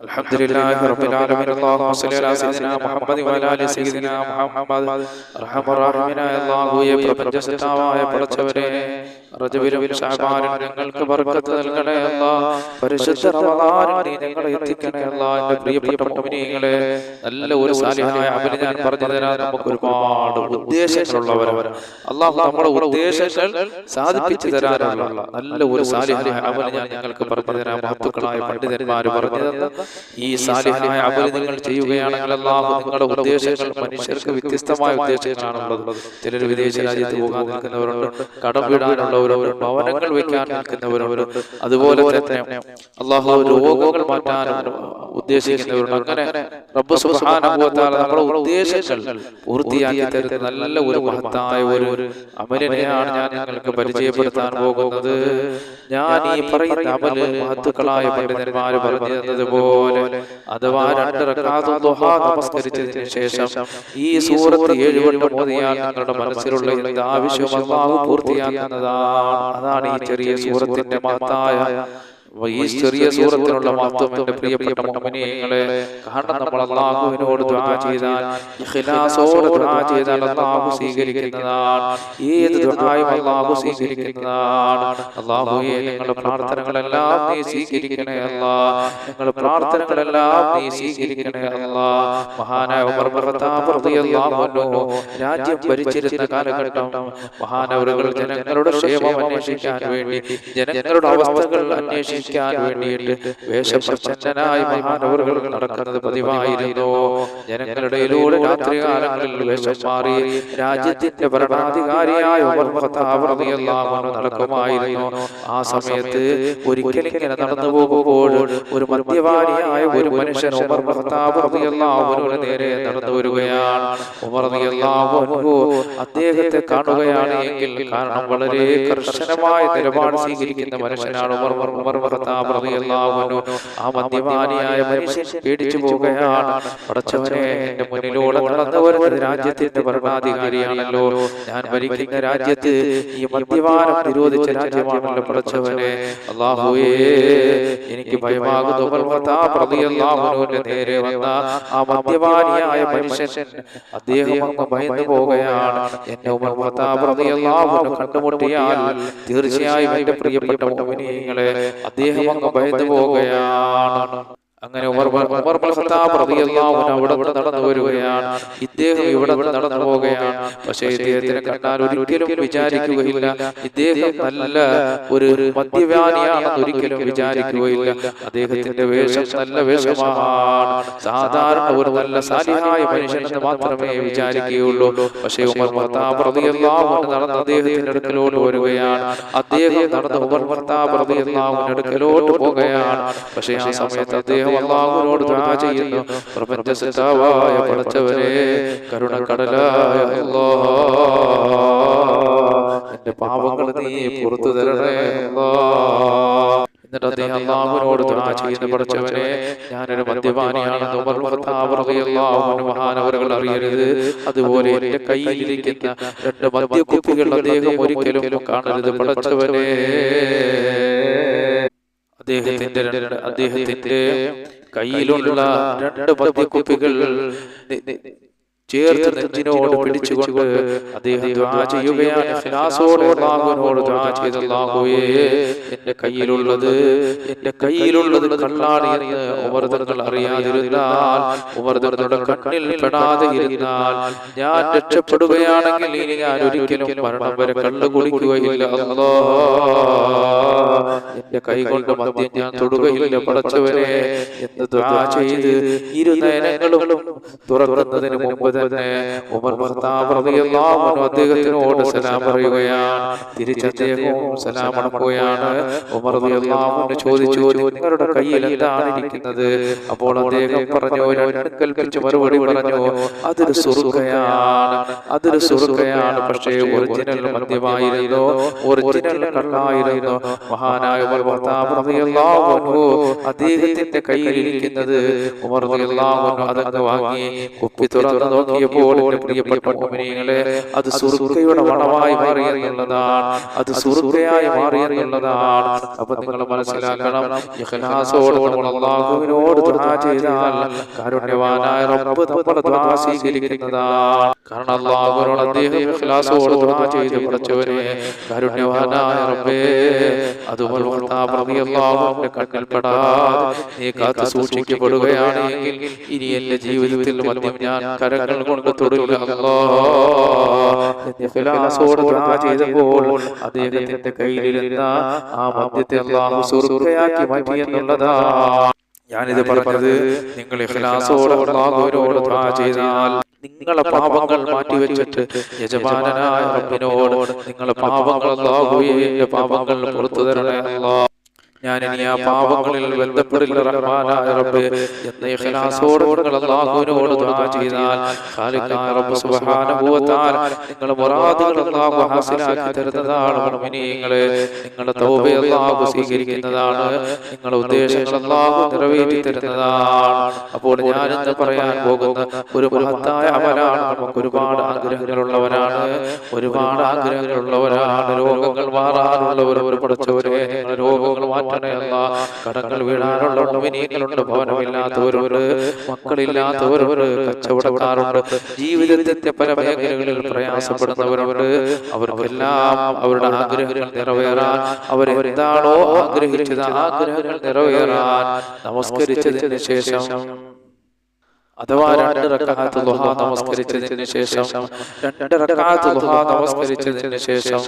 الحمد لله رب العالمين اللهم صل على سيدنا محمد وعلى ال سيدنا محمد അർഹമ റഹീമനായ അല്ലാഹുവേ പ്രപഞ്ച സൃഷ്ടാവായ പടച്ചവരെ റജബിലും ശഅബാനും ഞങ്ങൾക്ക് ബർക്കത്ത് നൽകണേ അല്ലാഹ് പരിശുദ്ധ റമദാനിൽ നീ ഞങ്ങളെ എത്തിക്കണേ അല്ലാഹ് എൻ്റെ പ്രിയപ്പെട്ട മുഅ്മിനീങ്ങളെ നല്ല ഒരു സാലിഹായ അമല് ഞാൻ പറഞ്ഞു തരാൻ നമുക്ക് ഒരുപാട് ഉദ്ദേശങ്ങളുള്ളവരാണ് അല്ലാഹു നമ്മുടെ ഉദ്ദേശങ്ങൾ സാധിപ്പിച്ചു തരാനുള്ള നല്ല ഒരു സാലിഹായ അമല് ഞാൻ നിങ്ങൾക്ക് പറഞ്ഞു തരാൻ മഹത്തുക്കളായ പണ്ഡിതന്മാർ പറഞ്ഞു തന്ന ഈ സാലിഹായ അമൽ നിങ്ങൾ ചെയ്യുകയാണെങ്കിൽ അല്ലാഹു നിങ്ങളുടെ ഉദ്ദേശങ്ങൾ മനുഷ്യർക്ക് വ്യത്യസ്തമായ ഉദ്ദേശങ്ങളാണുള്ളത് ചിലർ വിദേശ രാജ്യത്ത് പോകാൻ നിൽക്കുന്നവരുണ്ട് കടം വിടാനുള്ളവരവരുണ്ട് ഭവനങ്ങൾ വെക്കാൻ നിൽക്കുന്നവരുണ്ട്. അതുപോലെ തന്നെ അള്ളാഹു രോഗങ്ങൾ മാറ്റാൻ ഉദ്ദേശിക്കുന്നവരുണ്ട്. അങ്ങനെ റബ്ബ് തആല നമ്മുടെ ഉദ്ദേശങ്ങൾ പൂർത്തിയാക്കി തരുന്ന നല്ല ഒരു മഹത്തായ ഒരു അമലിനെയാണ് ഞാൻ നിങ്ങൾക്ക് പരിചയപ്പെടുത്താൻ പോകുന്നത്. ഞാൻ ഈ പറയുന്ന അമൽ മഹത്തുക്കളായ പണ്ഡിതന്മാർ പറഞ്ഞു തന്നതുപോലെ അഥവാ രണ്ട് റക്കാത്തും ദുഹാ നമസ്കരിച്ചതിന് ശേഷം ഈ സൂറത്ത് ഏഴ് വട്ടം ഓതിയാൽ നിങ്ങളുടെ മനസ്സിലുള്ള എന്ത് ആവശ്യം അല്ലാഹു പൂർത്തിയാക്കുന്നതാണ്. അതാണ് ഈ ചെറിയ സൂറത്തിന്റെ മഹത്തായ ഈ ചെറിയ സൂറത്തിനുള്ള മഹത്വം എന്റെ പ്രിയപ്പെട്ട മുഅ്മിനീങ്ങളെ കാരണം നമ്മൾ അള്ളാഹുവിനോട് ദുആ ചെയ്താൽ ഇഖ്ലാസോടെ ദുആ ചെയ്താൽ അള്ളാഹു സ്വീകരിക്കുന്നതാണ് ഏത് ദുആയും അള്ളാഹു സ്വീകരിക്കുന്നതാണ്. അള്ളാഹുവേ ഞങ്ങളുടെ പ്രാർത്ഥനകളെല്ലാം നീ സ്വീകരിക്കണേ അല്ലാ. ഞങ്ങളുടെ പ്രാർത്ഥനകളെല്ലാം നീ സ്വീകരിക്കണേ അല്ലാ. മഹാനായ ഉമർ ഖത്താബ് റളിയല്ലാഹു അൻഹു രാജ്യം ഭരിച്ചിരുന്ന കാലഘട്ടം മഹാനവറുകൾ ജനങ്ങളുടെ ക്ഷേമം അന്വേഷിക്കാൻ വേണ്ടി ജനങ്ങളുടെ അവസ്ഥകൾ അന്വേഷിക്കാൻ വേണ്ടിയിട്ട് വേഷപ്രച്ഛന്നനായി മഹാനവറുകൾ നടക്കുന്നത് പതിവായിരുന്നു. ജനങ്ങളുടെ ഇടയിലൂടെ രാത്രികാലങ്ങളിൽ വേഷം മാറി രാജ്യത്തിന്റെ ഭരണാധികാരിയായ നടക്കുമായിരുന്നു. ആ സമയത്ത് ഒരിക്കലിങ്ങനെ നടന്നു പോകുമ്പോൾ ഒരു മദ്യപാനിയായ ഒരു മനുഷ്യൻ ഉമർ ഖത്താബ് നേരെ നടന്നു വരികയാണ്. ഉമർ അദ്ദേഹത്തെ കാണുകയാണ് എങ്കിൽ കാരണം വളരെ കർശനമായ നിലപാട് സ്വീകരിക്കുന്ന മനുഷ്യനാണ് ഉമർ ഉമർ ഖത്താബ് റളിയല്ലാഹു അൻഹു ആ മദ്യപാനിയായ മനുഷ്യൻ പേടിച്ചു പോവുകയാണ്. പടച്ചവനെ എന്റെ മുന്നിലൂടെ നടന്നു വരുന്നത് രാജ്യത്തിന്റെ ഭരണാധികാരിയാണല്ലോ. ഞാൻ ഭരിക്കുന്ന രാജ്യത്ത് ഈ മദ്യപാനം നിരോധിച്ച രാജ്യമാണല്ലോ പടച്ചവനെ. അള്ളാഹുവേ എനിക്ക് ഭയമാകുന്നു. ഖത്താബ് റളിയല്ലാഹു അൻഹുവിന്റെ നേരെ വന്ന ആ മദ്യപാനിയായ മനുഷ്യൻ അദ്ദേഹം അങ്ങ് ഭയന്നു പോവുകയാണ്. എന്നെ ഉമർ ഖത്താബ് റളിയല്ലാഹു അൻഹു കണ്ടുമുട്ടിയാൽ തീർച്ചയായും എന്റെ പ്രിയപ്പെട്ട മുഅ്മിനീങ്ങളെ അദ്ദേഹം അങ്ങ് ഭയന്നു പോവുകയാണ് അങ്ങനെ അവിടെ നടന്നു വരികയാണ്. ഇദ്ദേഹം ഇവിടെ നടന്നു പോവുകയാണ്. പക്ഷേ ഇദ്ദേഹത്തിനെ കണ്ടാൽ ഒരിക്കലും വിചാരിക്കുകയില്ല. ഇദ്ദേഹം നല്ല ഒരു മദ്യപാനിയാണെന്ന് ഒരിക്കലും വിചാരിക്കുകയില്ല. അദ്ദേഹത്തിന്റെ വേഷം നല്ല വേഷമാണ്. സാധാരണ ഒരു നല്ല സാലിഹായ മനുഷ്യനെന്ന് മാത്രമേ വിചാരിക്കുകയുള്ളൂ. പക്ഷേ ഉമർ നടന്ന് അദ്ദേഹത്തിന്റെ അടുക്കലോട്ട് വരികയാണ്. അദ്ദേഹം നടന്ന് ഉമർ ഭർത്താവ് പ്രതിയെല്ലാം അടുക്കലോട്ട് പോവുകയാണ്. പക്ഷേ ആ സമയത്ത് അദ്ദേഹം അള്ളാഹുവിനോട് ദുആ ചെയ്യുന്നു. പ്രപഞ്ച സൃഷ്ടാവായ പടച്ചവരെ കരുണക്കടലായ എന്റെ പാപങ്ങൾ നീ പുറത്തു തരണേ എന്നിട്ട് അദ്ദേഹം അള്ളാഹുവിനോട് ദുആ ചെയ്യുന്ന പഠിച്ചവനെ ഞാനൊരു മദ്യപാനിയാണെന്ന് ഉമർ ഭർത്താവ് മഹാനവറുകൾ അറിയരുത്. അതുപോലെ എന്റെ കയ്യിലിരിക്കുന്ന രണ്ട് മദ്യക്കുപ്പികൾ അദ്ദേഹം ഒരിക്കലും കാണരുത് പഠിച്ചവനെ അദ്ദേഹത്തിന്റെ അദ്ദേഹത്തിന്റെ കയ്യിലുള്ള രണ്ട് നി- ചേർത്ത് നെഞ്ചിനോട് പിടിച്ചുകൊണ്ട് അദ്ദേഹം ദുആ ചെയ്യുകയാണ്. ഇഖ്ലാസോടെ അല്ലാഹുവിനോട് ദുആ ചെയ്ത അല്ലാഹുവേ എന്റെ കയ്യിലുള്ളത് എന്റെ കയ്യിലുള്ളത് കള്ളാണ് എന്ന് ഉമർ അറിയാതിരുന്നാൽ ഉമർ കണ്ണിൽ പെടാതെ ഇരുന്നാൽ ഞാൻ രക്ഷപ്പെടുകയാണെങ്കിൽ ഇനി ഞാൻ ഒരിക്കലും മരണം വരെ കള്ളു കുടിക്കുകയില്ല. അല്ലാ എന്റെ കൈ കൊണ്ട് മദ്യം ഞാൻ തൊടുകയില്ല പടച്ചവരെ എന്ന് ദുആ ചെയ്ത് ഇരുനയനങ്ങളും തുറക്കുന്നതിന് മുമ്പ് തന്നെ ഉമർ അദ്ദേഹത്തിനോട് സലാം പറയുകയാണ്. തിരിച്ചദ്ദേഹവും സലാം അടക്കുകയാണ്. ഉമർ ചോദിച്ചു നിങ്ങളുടെ കയ്യിൽ എന്താണ് ഇരിക്കുന്നത്? അപ്പോൾ അദ്ദേഹം പറഞ്ഞു രണ്ട് കൽപ്പിച്ച് മറുപടി പറഞ്ഞു അതൊരു സുറുകയാണ് അതൊരു സുറുകയാണ് പക്ഷേ ഒറിജിനൽ മദ്യമായിരുന്നു ഒറിജിനൽ കള്ളായിരുന്നു. മഹാനായ അദ്ദേഹത്തിന്റെ കയ്യിൽ ഇരിക്കുന്നത് ഉമർ അതങ്ങ് വാങ്ങി കുപ്പി തുറന്നു നോക്കിയപ്പോൾ എന്റെ പ്രിയപ്പെട്ട മോമിനികളെ അത് സുറുക്കയുടെ മണമായി മാറി എന്നുള്ളതാണ്. അത് സുറുക്കയായി മാറി എന്നുള്ളതാണ്. അപ്പൊ നിങ്ങൾ മനസ്സിലാക്കണം അള്ളാഹുവിനോട് ചെയ്താൽ കാരുണ്യവാനായ റബ്ബ് സ്വീകരിക്കുന്നതാണ്. കാരണം അള്ളാഹുവിനോട് അദ്ദേഹം ഇഖ്ലാസോടെ ദുആ ചെയ്ത് പഠിച്ചവരെ കാരുണ്യവാനായ റബ്ബേ അതുപോലെ അള്ളാഹുവിന്റെ കണ്ണിൽ പെടാതെ നീ കാത്തു സൂക്ഷിക്കപ്പെടുകയാണെങ്കിൽ ഇനി എന്റെ ജീവിതത്തിൽ മദ്യം ഞാൻ കരങ്ങൾ കൊണ്ട് തൊടുക. ഇഖ്ലാസോടെ ദുആ ചെയ്തപ്പോൾ അദ്ദേഹത്തിന്റെ കയ്യിലിരുന്ന ആ മദ്യത്തെ അള്ളാഹു സുർക്കയാക്കി മാറ്റി എന്നുള്ളതാണ് ഞാനിത് പറഞ്ഞത് നിങ്ങൾ ഇഖ്ലാസോടെ അള്ളാഹുവിനോട് ദുആ ചെയ്താൽ നിങ്ങളെ പാപങ്ങൾ മാറ്റി വെച്ചിട്ട് യജമാനനായ റബ്ബിനോട് നിങ്ങളെ പാപങ്ങൾ അള്ളാഹുവിന്റെ പാപങ്ങൾ പുറത്തു തരണേ അല്ലാ ഞാൻ ഇനി ആ പാപങ്ങളിൽ ബന്ധപ്പെടില്ല റഹ്മാനായ റബ്ബ് എന്ന ഇഖ്ലാസോടെ നിങ്ങൾ അല്ലാഹുവിനോട് ദുആ ചെയ്താൽ ഖാലിഖായ റബ്ബ് സുബ്ഹാനഹു വ തആല നിങ്ങളുടെ മുറാദുകൾ അല്ലാഹു ഹാസിലാക്കി തരുന്നതാണ് മുഅ്മിനീങ്ങളെ നിങ്ങളുടെ തൗബ അല്ലാഹു സ്വീകരിക്കുന്നതാണ് നിങ്ങളുടെ ഉദ്ദേശങ്ങൾ അല്ലാഹു നിറവേറ്റി തരുന്നതാണ്. അപ്പോൾ ഞാൻ ഇന്ന് പറയാൻ പോകുന്ന ഒരു മഹത്തായ അമലാണ് നമുക്ക് ഒരുപാട് ആഗ്രഹങ്ങളുള്ളവരാണ്. ഒരുപാട് ആഗ്രഹങ്ങളുള്ളവരാണ്. രോഗങ്ങൾ മാറാനുള്ളവർ ഒരു പഠിച്ചവരെ രോഗങ്ങൾ രോഗങ്ങൾ മാറ്റണമല്ല കടങ്ങൾ വീഴാനുള്ള മുഅ്മിനീങ്ങളുണ്ട് ഭവനമില്ലാത്തവരുണ്ട് മക്കളില്ലാത്തവരുണ്ട് കച്ചവടക്കാരുണ്ട് ജീവിതത്തിന്റെ പല മേഖലകളിൽ പ്രയാസപ്പെടുന്നവരുണ്ട് അവർക്കെല്ലാം അവരുടെ ആഗ്രഹങ്ങൾ നിറവേറാൻ അവരെന്താണോ ആഗ്രഹിച്ചത് ആഗ്രഹങ്ങൾ നിറവേറാൻ നമസ്കരിച്ചതിന് ശേഷം അഥവാ രണ്ട് റക്അത്ത് ദുഹ നമസ്കരിച്ചതിന് ശേഷം രണ്ട് റക്അത്ത് ദുഹ നമസ്കരിച്ചതിന് ശേഷം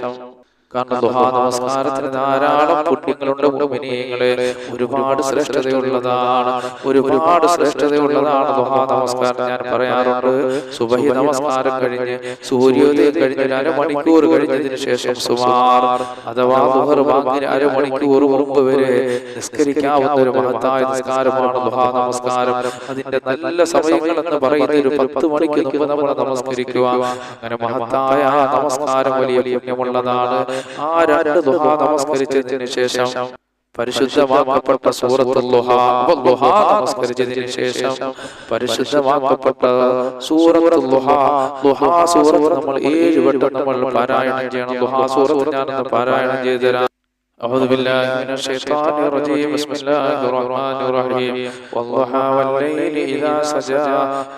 കാരണം ദുഹാ നമസ്കാരത്തിന് ധാരാളം പുണ്യങ്ങളുണ്ട് ഉപനീയങ്ങളെ ഒരുപാട് ശ്രേഷ്ഠതയുള്ളതാണ്. ഒരുപാട് ശ്രേഷ്ഠതയുള്ളതാണ്. ദുഹാ നമസ്കാരം ഞാൻ പറയാറുണ്ട്. സുബഹി നമസ്കാരം കഴിഞ്ഞ് സൂര്യോദയം കഴിഞ്ഞ് ഒരു അരമണിക്കൂർ കഴിഞ്ഞതിന് ശേഷം സുമാർ അഥവാ ദുഹർ ബാങ്കിന് അരമണിക്കൂർ മുമ്പ് വരെ നിസ്കരിക്കാവുന്ന ഒരു മഹത്തായ നിസ്കാരമാണ് ദുഹാ നമസ്കാരം. അതിന്റെ നല്ല സമയങ്ങൾ എന്ന് പറയുന്ന ഒരു പത്ത് മണിക്ക് മുമ്പ് നമ്മൾ നമസ്കരിക്കുക. അങ്ങനെ മഹത്തായ നമസ്കാരം വലിയ പുണ്യമുള്ളതാണ്. ആ രണ്ട് ദുഹ നമസ്കരിച്ചതിന് ശേഷം പരിശുദ്ധമാക്കപ്പെട്ട സൂറത്ത് നമസ്കരിച്ചതിന് ശേഷം പരിശുദ്ധമാക്കപ്പെട്ട സൂറത്ത് സൂറത്ത് നമ്മൾ ഏഴ് വട്ടം നമ്മൾ പാരായണം ചെയ്യണം. സൂറത്ത് ഞാനൊന്ന് പാരായണം أعوذ بالله من الشيطان الرجيم. بسم الله الرحمن الرحيم. والضحى والليل إذا سجى.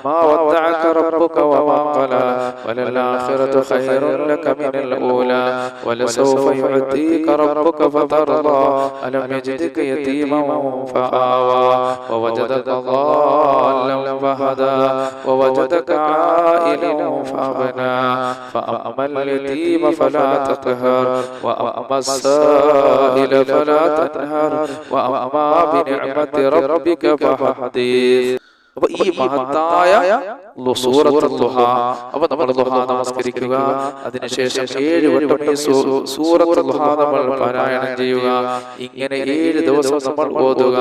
ما ودعك ربك وما قلى. وللآخرة خير لك من الأولى. ولسوف يعطيك ربك فترضى. ألم يجدك يتيما فآوى. ووجدك ضالا فهدى. ووجدك عائلا فأغنى فأما اليتيم فلا تقهر وأما السائل الجاهل فلا تنهر وأما بنعمة ربك فحديث وإيمان تايا അപ്പൊ നമ്മൾ നമസ്കരിക്കുക. അതിനുശേഷം ഏഴ് വട്ടം ഈ സൂറത്ത് നമ്മൾ പാരായണം ചെയ്യുക. ഇങ്ങനെ ഏഴ് ദിവസം നമ്മൾ ഓതുക.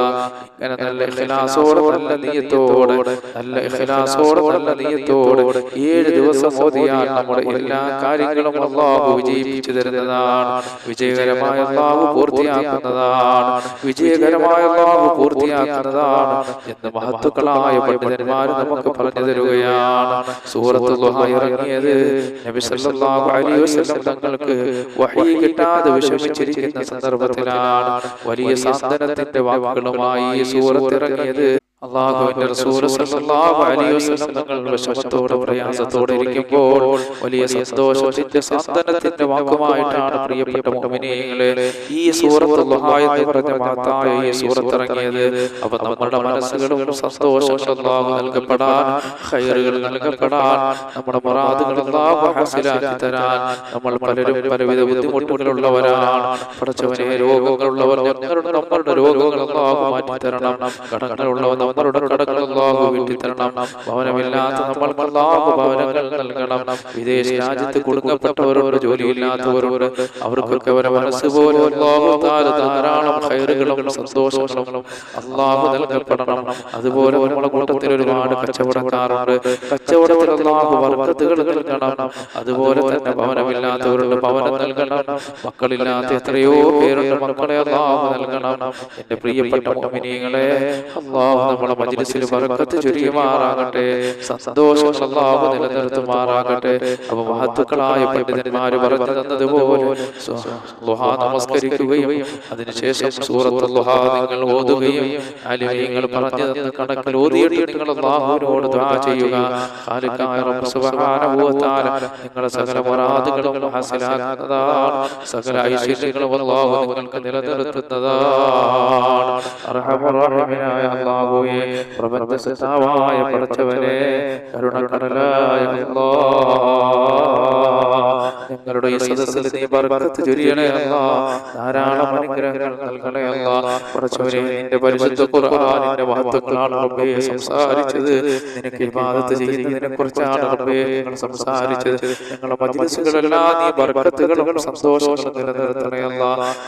ഇങ്ങനെ നല്ല ഇഖ്ലാസോടെ നല്ല നീയത്തോടെ നല്ല ഇഖ്ലാസോടെ നല്ല നീയത്തോടെ ഏഴ് ദിവസം ഓതിയാൽ നമ്മുടെ എല്ലാ കാര്യങ്ങളും അള്ളാഹു വിജയിപ്പിച്ചു തരുന്നതാണ്. വിജയകരമായ അള്ളാഹു പൂർത്തിയാക്കുന്നതാണ്. വിജയകരമായ അള്ളാഹു പൂർത്തിയാക്കുന്നതാണ് എന്ന് മഹത്തുക്കളായ പണ്ഡിതന്മാർ നമുക്ക് പറഞ്ഞു തരുകയാണ്. സൂറത്ത് ളുഹ ഇറങ്ങിയത് നബി സല്ലല്ലാഹു അലൈഹി വസല്ലം തങ്ങൾക്ക് വഹീ കിട്ടാതെ വിഷമിച്ചിരിക്കുന്ന സന്ദർഭത്തിലാണ് വലിയ സാന്ത്വനത്തിന്റെ വാക്കുകളുമായി സൂറത്ത് ഇറങ്ങിയത്. അള്ളാഹുവിന്റെ റസൂൽ സല്ലല്ലാഹു അലൈഹി വസല്ലം തങ്ങൾ വിഷമത്തോടെ പ്രയാസത്തോടെ ഇരിക്കുമ്പോൾ വലിയ സന്തോഷത്തിന്റെ സാന്ത്വനത്തിന്റെ വാക്കുമായിട്ടാണ് പ്രിയപ്പെട്ട മുഅ്മിനീങ്ങളെ ഈ സൂറത്ത് ളുഹ എന്ന് പറഞ്ഞ മഹത്തായ ഈ സൂറത്ത് ഇറങ്ങിയത് അപ്പൊ നമ്മുടെ മനസ്സുകളും സന്തോഷം അള്ളാഹു നൽകപ്പെടാൻ ഖൈറുകൾ നൽകപ്പെടാൻ നമ്മുടെ മുറാദുകൾ അള്ളാഹു ഹാസിലാക്കി തരാൻ നമ്മൾ പലരും പലവിധ ബുദ്ധിമുട്ടുകളുള്ളവരാണ് പഠിച്ചവനെ രോഗങ്ങളുള്ളവർ ഞങ്ങളുടെ നമ്മളുടെ രോഗങ്ങൾ അള്ളാഹു മാറ്റി തരണം. കടങ്ങളുള്ളവർ നമ്മളുടെ കടങ്ങൾ അള്ളാഹു വീട്ടി തരണം. ഭവനമില്ലാത്ത നമ്മൾ അള്ളാഹു ഭവനങ്ങൾ നൽകണം. വിദേശ രാജ്യത്ത് കുടുങ്ങപ്പെട്ടവരോട് ജോലിയില്ലാത്തവരോട് അവർക്കൊക്കെ അവരെ മനസ്സ് പോലെ അള്ളാഹു ധാരാളം ഖൈറുകളും സന്തോഷങ്ങളും അള്ളാഹു നൽകപ്പെടണം. അതുപോലെ നമ്മുടെ കൂട്ടത്തിൽ ഒരുപാട് കച്ചവടക്കാരുണ്ട്. കച്ചവടത്തിൽ അള്ളാഹു വർക്കത്തുകൾ നൽകണം. അതുപോലെ തന്നെ ഭവനമില്ലാത്തവരുടെ ഭവനം നൽകണം. മക്കളില്ലാത്ത എത്രയോ പേരുടെ മക്കളെ അള്ളാഹു നൽകണം. എന്റെ പ്രിയപ്പെട്ട മോമിനികളെ അള്ളാഹു നമ്മുടെ മജ്ലിസിൽ ബർക്കത്ത് ചുരിയുമാറാകട്ടെ. സന്തോഷം അല്ലാഹു നിലനിർത്തുമാറാകട്ടെ. അപ്പൊ മഹത്തുക്കളായ പണ്ഡിതന്മാര് പറഞ്ഞു തന്നതുപോലെ ലുഹാ നമസ്കരിക്കുകയും അതിനുശേഷം സൂറത്ത് ലുഹാ നിങ്ങൾ ഓതുകയും അലിമീങ്ങൾ പറഞ്ഞു തന്ന കണക്കിൽ ഓതിയിട്ട് നിങ്ങൾ അല്ലാഹുവിനോട് ദുആ ചെയ്യുക. നിങ്ങളുടെ സകല മുറാദുകളും ഹാസിലാക്കുന്നതാണ്. സകല ഐശ്വര്യങ്ങളും അല്ലാഹു നിങ്ങൾക്ക് നിലനിർത്തുന്നതാണ്. അല്ലാഹുവേ ഞങ്ങളുടെ ഈ സദസ്സിൽ നീ ബർക്കത്ത് ചൊരിയണേ അല്ല ധാരാളം അനുഗ്രഹങ്ങൾ നൽകണേ അല്ല പടച്ചവനെ നിന്റെ പരിശുദ്ധ ഖുർആനിന്റെ മഹത്വങ്ങളാണ് റബ്ബേ സംസാരിച്ചത്. നിനക്ക് ഇബാദത്ത് ചെയ്യുന്നതിനെ കുറിച്ചാണ് റബ്ബേ സംസാരിച്ചത്. ഞങ്ങളുടെ മജ്ലിസുകളെല്ലാം നീ ബർക്കത്തുകളും സന്തോഷങ്ങളും നിലനിർത്തണേ അല്ല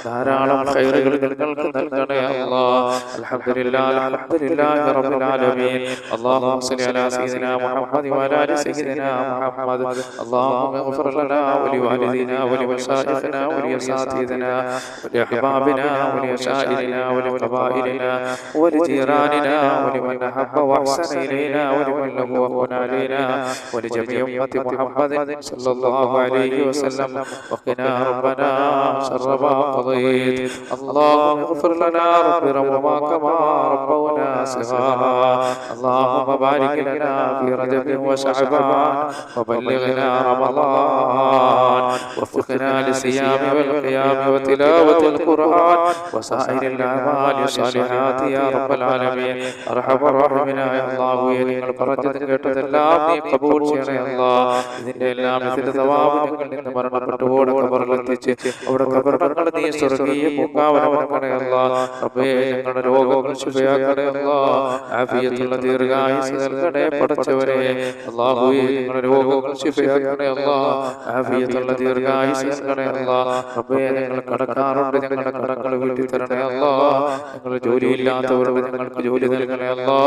ധാരാളം ഖൈറുകൾ ഞങ്ങൾക്ക് നൽകണേ അല്ലാ അൽഹംദുലില്ലാഹ് അൽഹംദുലില്ലാഹി റബ്ബിൽ ആലമീൻ اللهم صل على سيدنا محمد وعلى ال سيدنا محمد اللهم اغفر لنا ولوالدينا ولمشايخنا ولأساتذتنا ولأحبابنا ولأشائرنا ولقبائلنا ولجيراننا ولمن أحب وأحسن إلينا ولمن له وقن علينا ولجميع أمة محمد صلى الله عليه وسلم وقنا ربنا شر ما قضيت اللهم اغفر لنا رب ربما كما ربونا صغارا اللهم بارك لنا في رجب وشعبان وبلغنا رمضان وفقنا للصيام والقيام وتلاوة القرآن وسائر الأعمال الصالحات يا رب العالمين أرحم الراحمين يا الله നിങ്ങൾ പറഞ്ഞത് കേട്ടതെല്ലാം നീ കബൂൾ ചെയ്യണേ അല്ലാ ഇതിന്റെ എല്ലാം ഇതിന്റെ സവാബ് ഞങ്ങൾ നിന്ന് മരണപ്പെട്ടുപോടെ കബറിലെത്തിച്ച് അവിടെ കബറിടങ്ങൾ നീ സ്വർഗീയ പൂങ്കാവനമാക്കണേ അല്ലാ റബ്ബേ ഞങ്ങളുടെ രോഗങ്ങൾ ശുഭയാക്കണേ അല്ലാ ആഫിയത്തുള്ള ദീർഘായുസ് നൽകണേ പടച്ചവരെ അല്ലാഹുവേ നിങ്ങളുടെ രോഗങ്ങൾ ശിഫയാക്കണേ അല്ലാ. ആഫിയത്തുള്ള ദീർഘായുസ് നൽകണേ അല്ലാ. റബ്ബേ നിങ്ങൾ കടക്കാറുണ്ട് ഞങ്ങളുടെ കടങ്ങൾ വീട്ടി തരണേ അല്ലാ നിങ്ങൾ ജോലിയില്ലാത്തവരോട് ഞങ്ങൾക്ക് ജോലി നൽകണേ അല്ലാ.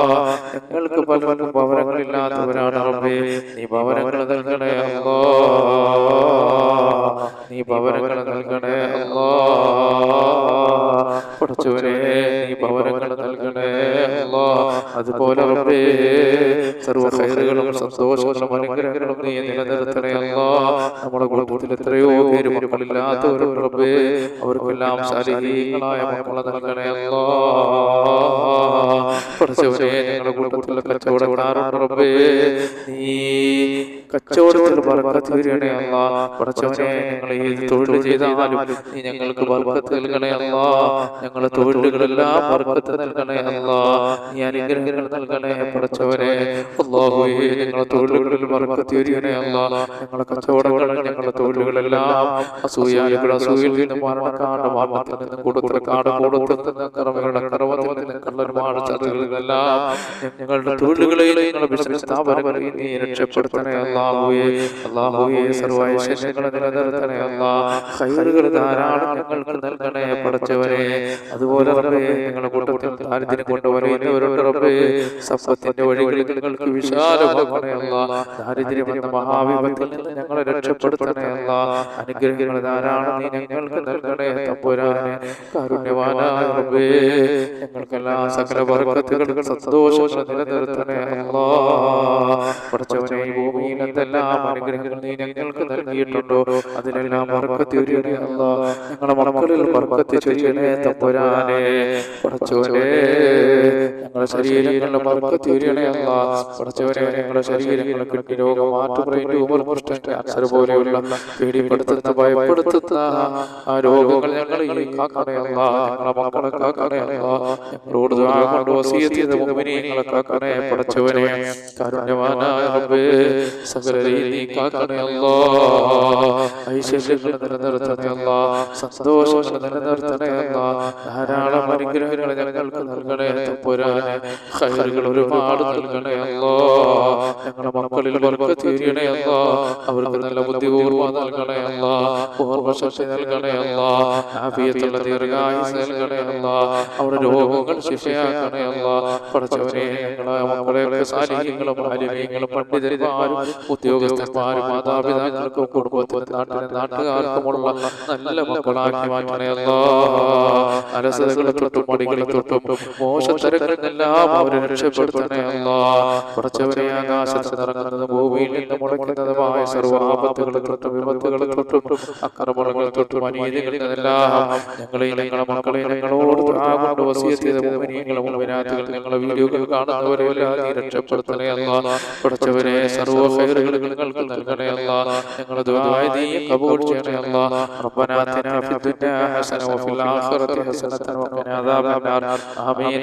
ഞങ്ങൾക്ക് പലർക്കും ഭവനങ്ങളില്ലാത്തവരാണ് റബ്ബേ. നീ ഭവനങ്ങൾ നൽകണേ അല്ലാ. സന്തോഷങ്ങളും എത്രയോ അവർക്കെല്ലാം ശാരീരികങ്ങളായ മക്കളെ നൽകണേ. കച്ചവടത്തിൽ ബർക്കത്ത് തരണേ അല്ലാ പഠിച്ചവനെ ഞങ്ങൾ ഏത് തൊഴിൽ ചെയ്താലും നീ ഞങ്ങൾക്ക് ബർക്കത്ത് നൽകണേ അല്ലാ ഞങ്ങളുടെ തൊഴിലുകളെല്ലാം ബർക്കത്ത് നൽകണേ അല്ലാ നീ അനുഗ്രഹങ്ങൾ നൽകണേ പഠിച്ചവനെ അല്ലാഹുവേ ഞങ്ങളുടെ തൊഴിലുകളിൽ ബർക്കത്ത് അല്ലാ ഞങ്ങളുടെ ഞങ്ങളുടെ തൊഴിലുകളെല്ലാം അസൂയാളികൾ അസൂയിൽ മരണക്കാട് നിന്ന് നിന്ന് കറവകളുടെ ഞങ്ങളുടെ ബിസിനസ് സ്ഥാപനങ്ങളെ നീ രക്ഷപ്പെടുത്തണേ അല്ലാഹുവേ അല്ലാഹുവേ സർവൈശ്വര്യങ്ങളെ നിലനിർത്തണേ അള്ളാ. ഖൈറുകൾ ധാരാളം ഞങ്ങൾക്ക് നൽകണേ പടച്ചവരെ അതുപോലെ റബ്ബേ ഞങ്ങളുടെ കൂട്ടത്തിൽ ദാരിദ്ര്യം കൊണ്ടുവരുന്നവരുണ്ട് റബ്ബേ സമ്പത്തിന്റെ വഴികളിൽ ഞങ്ങൾക്ക് വിശാലമാകണേ അള്ളാ. ദാരിദ്ര്യം എന്ന മഹാവിപത്തിൽ നിന്ന് ഞങ്ങളെ രക്ഷപ്പെടുത്തണേ അള്ളാ. അനുഗ്രഹങ്ങൾ ധാരാളം നീ ഞങ്ങൾക്ക് നൽകണേ തമ്പുരാനെ കാരുണ്യവാനായ റബ്ബേ. ഞങ്ങൾക്കെല്ലാം സകല ബർക്കത്തുകളും സന്തോഷം നിലനിർത്തണേ അല്ലാ പഠിച്ചവനെ ഭൂമിയിൽ അനുഗ്രഹങ്ങൾ നീ ഞങ്ങൾക്ക് നൽകിയിട്ടുണ്ടോ? അതിലെല്ലാം ബർക്കത്ത് ചൊരിയണേ അല്ലാ. ഞങ്ങളുടെ മക്കളിൽ ബർക്കത്ത് ചൊരിയണേ തമ്പുരാനെ. പഠിച്ചവനെ ഞങ്ങളുടെ ശരീരങ്ങളിലെ ബർക്കത്ത് ചൊരിയണേ അല്ലാ പഠിച്ചവനെ ഞങ്ങളുടെ ശരീരങ്ങളെ കിട്ടി രോഗം മാറ്റുപറയും ട്യൂമർ കുഷ്ഠം ക്യാൻസർ പോലെയുള്ള പേടിപ്പെടുത്തുന്ന ഭയപ്പെടുത്തുന്ന ആ രോഗങ്ങൾ ഞങ്ങൾ ഈ ഞങ്ങളുടെ മക്കളെ ഞങ്ങളോട് കൊണ്ട് കാക്കണേ പഠിച്ചവനെ കാരുണ്യവാനായ റബ്ബേ. ഐശ്വര്യങ്ങൾ സന്തോഷങ്ങൾ ധാരാളം അനുഗ്രഹങ്ങൾ ഞങ്ങൾക്ക് നൽകണേ. തമ്പുരാനെ ഖൈറുകൾ ഒരുപാട് നൽകണേ അല്ലാ ഞങ്ങളുടെ മക്കളിൽ ബർക്കത്ത് ചൊരിയണേ അല്ലാ അവർക്ക് നല്ല ബുദ്ധിപൂർവം നൽകണേ അല്ലാ ഓർമ്മശക്തി നൽകണേ അല്ലാ ആഫിയത്തുള്ള ദീർഘായുസ് നൽകണേ അല്ലാ അവരുടെ രോഗങ്ങൾ ശിക്ഷയാക്കണേ അല്ല പഠിച്ചവരെ ഞങ്ങളെ മക്കളെയൊക്കെ സാലിഹ്യങ്ങളും ആലിമീങ്ങളും പണ്ഡിതന്മാരും ഉദ്യോഗസ്ഥന്മാരും മാതാപിതാക്കൾക്കും കുടുംബത്തിനും നാട്ടിലെ നാട്ടുകാർക്കുമുള്ള നല്ല മക്കളാക്കി മാറ്റണേ അല്ല. അലസതകളെ തൊട്ടും മടികളെ തൊട്ടും മോശത്തരങ്ങളിൽ നിന്നെല്ലാം അവരെ രക്ഷപ്പെടുത്തണേ അല്ല പഠിച്ചവരെ ആകാശത്ത് നിറങ്ങുന്നത് ഭൂമിയിൽ നിന്ന് മുടക്കുന്നതുമായ സർവാപത്തുകളെ തൊട്ടും വിപത്തുകളെ തൊട്ടും അക്രമണങ്ങൾ തൊട്ടും അനീതികളിൽ നിന്നെല്ലാം ഞങ്ങളെ ഞങ്ങളെ മക്കളെ ഞങ്ങളോട് കൊണ്ട് വസിയത്ത് ചെയ്ത മുഅ്മിനീങ്ങളും മുഅ്മിനാത്തുകൾ ഞങ്ങളെ വീഡിയോകൾ കാണുന്നവരെല്ലാം നീ രക്ഷപ്പെടുത്തണേ അല്ല പഠിച്ചവരെ സർവ്വ ഖൈറുകൾ നിങ്ങൾക്ക് നൽകണേ അല്ല ഞങ്ങളുടെ ദുആ നീ കബൂൽ ചെയ്യണേ അല്ല ربنا آتنا في الدنيا حسنة وفي الآخرة حسنة وقنا عذاب النار آمين